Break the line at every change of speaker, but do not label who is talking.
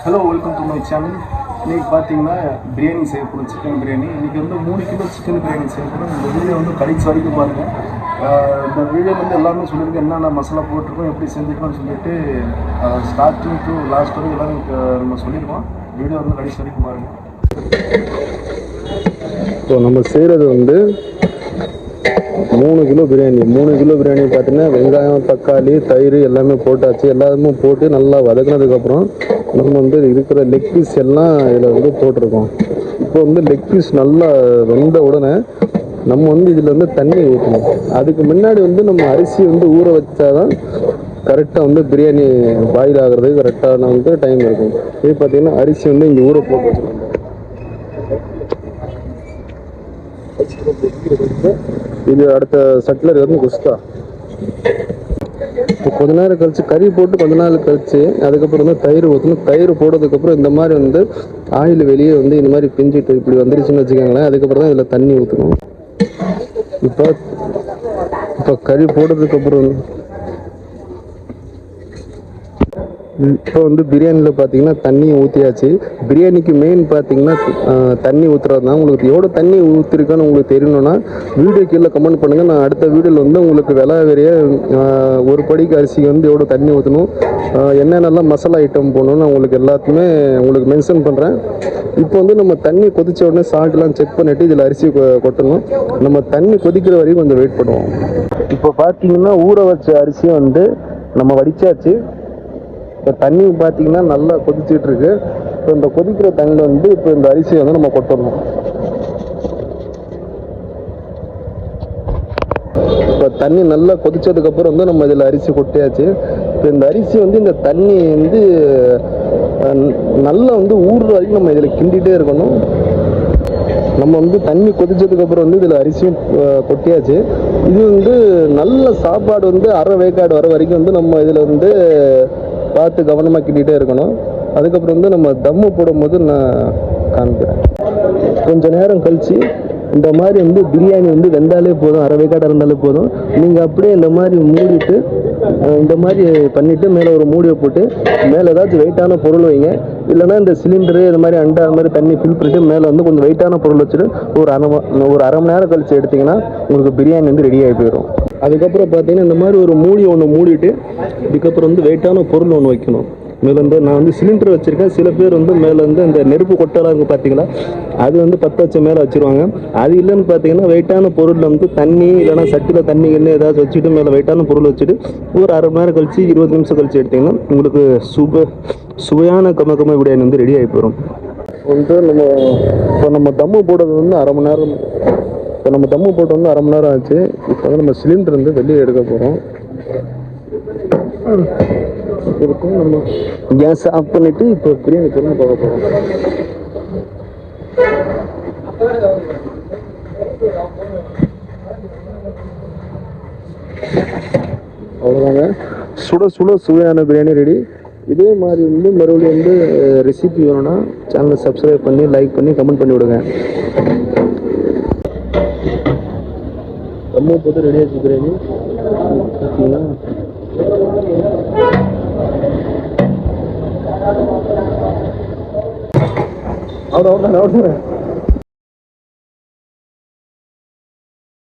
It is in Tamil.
Hello welcome to my channel இன்றைக்கி பார்த்தீங்கன்னா பிரியாணி செய்ய போகிறோம் சிக்கன் பிரியாணி இன்றைக்கி வந்து மூணு கிலோ சிக்கன் பிரியாணி செய்ய போகிறோம் இந்த வீடியோ வந்து கடைசி வரைக்கும் பாருங்கள் இந்த வீடியோ வந்து எல்லாமே சொல்லியிருக்கு என்னென்ன மசாலா போட்டிருக்கோம் எப்படி செஞ்சுருக்கோம்னு சொல்லிட்டு ஸ்டார்டிங் டு லாஸ்ட் வரைக்கும் எல்லாரும் நம்ம சொல்லியிருக்கோம் வீடியோ வந்து கடைசி வரைக்கும் பாருங்கள்
ஸோ நம்ம செய்கிறது வந்து மூணு கிலோ பிரியாணி. மூணு கிலோ பிரியாணி பார்த்தீங்கன்னா வெங்காயம் தக்காளி தயிர் எல்லாமே போட்டாச்சு. எல்லாமே போட்டு நல்லா வதக்குனதுக்கப்புறம் நம்ம வந்து இருக்கிற லெக் பீஸ் எல்லாம் இதில் வந்து போட்டிருக்கோம். இப்போ வந்து லெக் பீஸ் நல்லா வெந்த உடனே நம்ம வந்து இதில் வந்து தண்ணி ஊற்றணும் அதுக்கு முன்னாடி வந்து நம்ம அரிசி வந்து ஊற வச்சாதான் கரெக்டாக வந்து பிரியாணி பாயில் ஆகிறதுக்கு கரெக்டான வந்து டைம் இருக்கும். இது பார்த்தீங்கன்னா அரிசி வந்து இங்கே ஊற போட்டு வச்சுருக்கோம். இது அடுத்த சட்லர் வந்து குஸ்கா கொஞ்ச நேரம் கழிச்சு கறி போட்டு கொஞ்ச நேரம் கழிச்சு அதுக்கப்புறம் வந்து தயிர் ஊற்றணும் தயிர் போட்டதுக்கப்புறம் இந்த மாதிரி வந்து ஆயில் வெளியே வந்து இந்த மாதிரி பிஞ்சிட்டு இப்படி வந்துருச்சுன்னு வச்சுக்கோங்களேன். அதுக்கப்புறம் தான் இதில் தண்ணி ஊற்றணும் இப்போ இப்போ கறி போட்டதுக்கப்புறம் இப்போ வந்து பிரியாணியில் பார்த்தீங்கன்னா தண்ணி ஊற்றியாச்சு. பிரியாணிக்கு மெயின் பார்த்தீங்கன்னா தண்ணி ஊற்றுறது தான். உங்களுக்கு எவ்வளோ தண்ணி ஊற்றிருக்கான்னு உங்களுக்கு தெரியணும்னா வீடியோ கீழே கமெண்ட் பண்ணுங்கள் நான் அடுத்த வீடியோவில் வந்து உங்களுக்கு விலை வெறிய ஒரு படிக்கு அரிசிக்கு வந்து எவ்வளோ தண்ணி ஊற்றணும் என்னென்னலாம் மசாலா ஐட்டம் போடணும்னு நான் உங்களுக்கு எல்லாத்தையுமே உங்களுக்கு மென்ஷன் பண்ணுறேன் இப்போ வந்து நம்ம தண்ணி கொதிச்ச உடனே சால்ட்லாம் செக் பண்ணிவிட்டு இதில் அரிசி கொ- கொட்டணும். நம்ம தண்ணி கொதிக்கிற வரைக்கும் கொஞ்சம் வெயிட் பண்ணுவோம். இப்போ பார்த்தீங்கன்னா ஊற வச்ச அரிசியை வந்து நம்ம வடிச்சாச்சு. இப்போ தண்ணி பார்த்தீங்கன்னா நல்லா கொதிச்சுட்டு இருக்கு இப்போ இந்த கொதிக்கிற தண்ணியில் வந்து இப்போ இந்த அரிசியை வந்து நம்ம கொட்டணும். இப்போ தண்ணி நல்லா கொதிச்சதுக்கப்புறம் வந்து நம்ம இதில் அரிசி கொட்டியாச்சு. இப்போ இந்த அரிசி வந்து இந்த தண்ணி வந்து நல்லா வந்து ஊறுற வரைக்கும் நம்ம இதில் கிண்டிகிட்டே இருக்கணும். நம்ம வந்து தண்ணி கொதிச்சதுக்கப்புறம் வந்து இதில் அரிசியும் கொட்டியாச்சு. இது வந்து நல்ல சாப்பாடு வந்து அரை வேக்காடு வர வரைக்கும் வந்து நம்ம இதில் வந்து பார்த்து கவனமாக கிட்டிகிட்டே இருக்கணும். அதுக்கப்புறம் வந்து நம்ம தம்மு போடும்போது நான் காமிக்கிறேன். கொஞ்ச நேரம் கழிச்சு இந்த மாதிரி வந்து பிரியாணி வந்து வெந்தாலே போதும் அரை வேக்காடு இருந்தாலே போதும். நீங்கள் அப்படியே இந்த மாதிரி மூடிட்டு இந்த மாதிரி பண்ணிவிட்டு மேலே ஒரு மூடியை போட்டு மேலே ஏதாச்சும் வெயிட்டான பொருள் வைங்க. இல்லைன்னா இந்த சிலிண்டரு இது மாதிரி அண்டா அந்த மாதிரி தண்ணி ஃபில் பண்ணிட்டு மேலே வந்து கொஞ்சம் வெயிட்டான பொருள் வச்சுட்டு ஒரு அரை ஒரு அரை மணி நேரம் கழிச்சு எடுத்திங்கன்னா உங்களுக்கு பிரியாணி வந்து ரெடி ஆகி போயிடும் அதுக்கப்புறம் பார்த்தீங்கன்னா இந்த மாதிரி ஒரு மூடி ஒன்று மூடிட்டு இதுக்கப்புறம் வந்து வெயிட்டான பொருள் ஒன்று வைக்கணும். மேலே வந்து நான் வந்து சிலிண்டர் வச்சுருக்கேன். சில பேர் வந்து மேலே வந்து இந்த நெருப்பு கொட்டலாம் இருக்குது பார்த்தீங்களா அது வந்து பற்ற வச்ச மேலே வச்சுருவாங்க. அது இல்லைன்னு பார்த்தீங்கன்னா வெயிட்டான பொருளில் வந்து தண்ணி இல்லைன்னா சட்டியில் தண்ணி என்ன ஏதாச்சும் வச்சுட்டு மேலே வெயிட்டான பொருள் வச்சுட்டு ஒரு அரை மணி நேரம் கழிச்சு இருபது நிமிஷம் கழிச்சு எடுத்தீங்கன்னா உங்களுக்கு சுப சுவையான கம்ம கம்ம பிரியாணி வந்து ரெடி ஆகி போயிடும் வந்து நம்ம இப்போ நம்ம தம்மு போடுறது வந்து அரை மணி நேரம் இப்போ நம்ம தம்மு போட்டு வந்து அரை மணி நேரம் ஆச்சு. இப்போ வந்து நம்ம சிலிண்டர் வந்து வெளியே எடுக்க போகிறோம் இருக்கும். நம்ம கேஸ் ஆஃப் பண்ணிட்டு இப்போ பிரியாணி பொருள் போக போகிறோம் அவ்வளோதாங்க சுட சுட சுவையான பிரியாணி ரெடி இதே மாதிரி வந்து மறுபடியும் வந்து ரெசிபி வேணும்னா சேனலை சப்ஸ்கிரைப் பண்ணி லைக் பண்ணி கமெண்ட் பண்ணி விடுங்க. ரொம்ப போட்டு ரெடி ஆச்சு பிரியாணி. பார்த்தீங்கன்னா Orada oradan oradan.